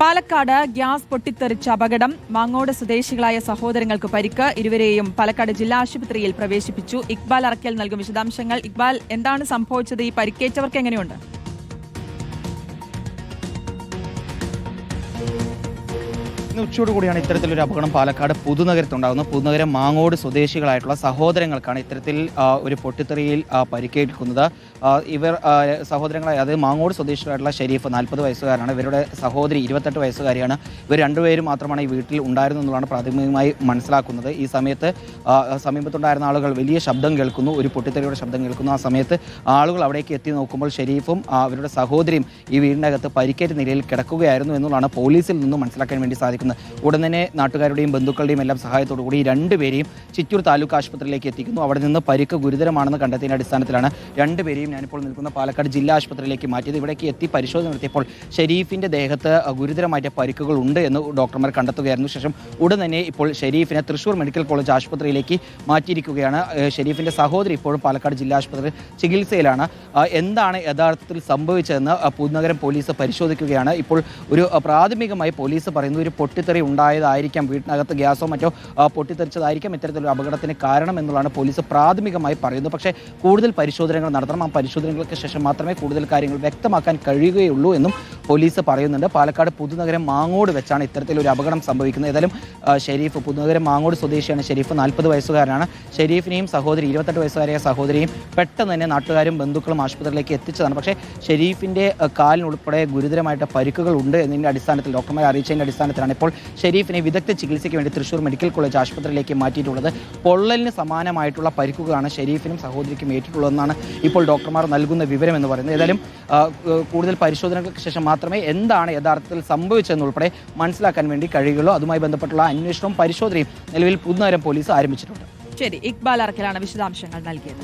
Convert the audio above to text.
Palakkad gas പൊട്ടിത്തെറിച്ച അപകടം മാങ്ങോട് സ്വദേശികളായ സഹോദരങ്ങൾക്ക് പരിക്ക്. ഇരുവരെയും പാലക്കാട് ജില്ലാ ആശുപത്രിയിൽ പ്രവേശിപ്പിച്ചു. ഇക്ബാൽ അറക്കൽ നൽകും വിശദാംശങ്ങൾ. ഇക്ബാൽ എന്താണ് സംഭവിച്ചത്? ഈ പരിക്കേറ്റവർക്ക് എങ്ങനെയുണ്ട്? ഇന്ന് ഉച്ചയോട് കൂടിയാണ് ഇത്തരത്തിലൊരു അപകടം പാലക്കാട് പുതുനഗരത്തുണ്ടാകുന്നത്. പുതുനഗരം മാങ്ങോട് സ്വദേശികളായിട്ടുള്ള സഹോദരങ്ങൾക്കാണ് ഇത്തരത്തിൽ ഒരു പൊട്ടിത്തെറിയിൽ പരിക്കേൽക്കുന്നത്. ഇവർ സഹോദരങ്ങളായ അത് മാങ്ങോട് സ്വദേശികളായിട്ടുള്ള ഷെരീഫ് നാൽപ്പത് വയസ്സുകാരാണ് ഇവരുടെ സഹോദരി ഇരുപത്തെട്ട് വയസ്സുകാരിയാണ്. ഇവർ രണ്ടുപേരും മാത്രമാണ് ഈ വീട്ടിൽ ഉണ്ടായിരുന്നു എന്നുള്ളതാണ് പ്രാഥമികമായി മനസ്സിലാക്കുന്നത്. ഈ സമയത്ത് സമീപത്തുണ്ടായിരുന്ന ആളുകൾ വലിയ ശബ്ദം കേൾക്കുന്നു ഒരു പൊട്ടിത്തെറിയുടെ ശബ്ദം കേൾക്കുന്നു. ആ സമയത്ത് ആളുകൾ അവിടേക്ക് എത്തി നോക്കുമ്പോൾ ഷെരീഫും അവരുടെ സഹോദരിയും ഈ വീടിനകത്ത് പരിക്കേറ്റ നിലയിൽ കിടക്കുകയായിരുന്നു എന്നുള്ളതാണ് പോലീസിൽ നിന്നും മനസ്സിലാക്കാൻ വേണ്ടി സാധിക്കുന്നത്. ഉടൻ തന്നെ നാട്ടുകാരുടെയും ബന്ധുക്കളുടെയും എല്ലാം സഹായത്തോടു കൂടി രണ്ടുപേരെയും ചിറ്റൂർ താലൂക്ക് ആശുപത്രിയിലേക്ക് എത്തിക്കുന്നു. അവിടെ നിന്ന് പരിക്ക് ഗുരുതരമാണെന്ന് കണ്ടെത്തിയതിന്റെ അടിസ്ഥാനത്തിലാണ് രണ്ടുപേരെയും ഞാനിപ്പോൾ നിൽക്കുന്ന പാലക്കാട് ജില്ലാ ആശുപത്രിയിലേക്ക് മാറ്റിയത്. ഇവിടേക്ക് എത്തി പരിശോധന നടത്തിയപ്പോൾ ഷെരീഫിന്റെ ദേഹത്ത് ഗുരുതരമായിട്ട് പരിക്കുകൾ ഉണ്ട് എന്ന് ഡോക്ടർമാർ കണ്ടെത്തുകയായിരുന്നു. ശേഷം ഉടൻ തന്നെ ഇപ്പോൾ ഷെരീഫിനെ തൃശൂർ മെഡിക്കൽ കോളേജ് ആശുപത്രിയിലേക്ക് മാറ്റിയിരിക്കുകയാണ്. ഏഹ് ഷെരീഫിന്റെ സഹോദരി ഇപ്പോഴും പാലക്കാട് ജില്ലാ ആശുപത്രി ചികിത്സയിലാണ്. എന്താണ് യഥാർത്ഥത്തിൽ സംഭവിച്ചതെന്ന് പുതുനഗരം പോലീസ് പരിശോധിക്കുകയാണ്. ഇപ്പോൾ ഒരു പ്രാഥമികമായി പോലീസ് പറയുന്നത് ഒരു പൊട്ടിത്തെറി ഉണ്ടായതായിരിക്കാം. വീട്ടിനകത്ത് ഗ്യാസോ മറ്റോ പൊട്ടിത്തെറിച്ചതായിരിക്കാം ഇത്തരത്തിലൊരു അപകടത്തിന് കാരണം എന്നുള്ളതാണ് പോലീസ് പ്രാഥമികമായി പറയുന്നത്. പക്ഷേ കൂടുതൽ പരിശോധനകൾ നടത്തണം. ആ പരിശോധനകൾക്ക് ശേഷം മാത്രമേ കൂടുതൽ കാര്യങ്ങൾ വ്യക്തമാക്കാൻ കഴിയുകയുള്ളൂ എന്നും പോലീസ് പറയുന്നുണ്ട്. പാലക്കാട് പുതുനഗരം മാങ്ങോട് വെച്ചാണ് ഇത്തരത്തിലൊരു അപകടം സംഭവിക്കുന്നത്. ഏതായാലും ഷെരീഫ് പുതുനഗരം മാങ്ങോട് സ്വദേശിയാണ് ഷെരീഫ്. നാൽപ്പത് വയസ്സുകാരനാണ്. ഷെരീഫിനെയും സഹോദരി ഇരുപത്തെട്ട് വയസ്സുകാരിയ സഹോദരിയും പെട്ടെന്ന് തന്നെ നാട്ടുകാരും ബന്ധുക്കളും ആശുപത്രിയിലേക്ക് എത്തിച്ചതാണ്. പക്ഷേ ഷെരീഫിന്റെ കാലിനുൾപ്പെടെ ഗുരുതരമായിട്ട് പരിക്കുകൾ ഉണ്ട് എന്നതിന്റെ അടിസ്ഥാനത്തിൽ ഡോക്ടർമാരെ അറിയിച്ചതിന്റെ അടിസ്ഥാനത്തിലാണ് ഇപ്പോൾ ഷെരീഫിനെ വിദഗ്ധ ചികിത്സയ്ക്ക് വേണ്ടി തൃശൂർ മെഡിക്കൽ കോളേജ് ആശുപത്രിയിലേക്ക് മാറ്റിയിട്ടുള്ളത്. പൊള്ളലിന് സമാനമായിട്ടുള്ള പരിക്കുകളാണ് ഷെരീഫിനും സഹോദരിക്കും ഏറ്റിട്ടുള്ളതെന്നാണ് ഇപ്പോൾ ഡോക്ടർമാർ നൽകുന്ന വിവരം എന്ന് പറയുന്നത്. ഏതായാലും കൂടുതൽ പരിശോധനകൾക്ക് ശേഷം മാത്രമേ എന്താണ് യഥാർത്ഥത്തിൽ സംഭവിച്ചതെന്നുൾപ്പെടെ മനസ്സിലാക്കാൻ വേണ്ടി കഴിയുകയുള്ളൂ. അതുമായി ബന്ധപ്പെട്ടുള്ള അന്വേഷണവും പരിശോധനയും നിലവിൽ പുതുനഗരം പോലീസ് ആരംഭിച്ചിട്ടുണ്ട്. ശരി ഇക്ബാൽ അറക്കലാണ് വിശദാംശങ്ങൾ നൽകിയത്.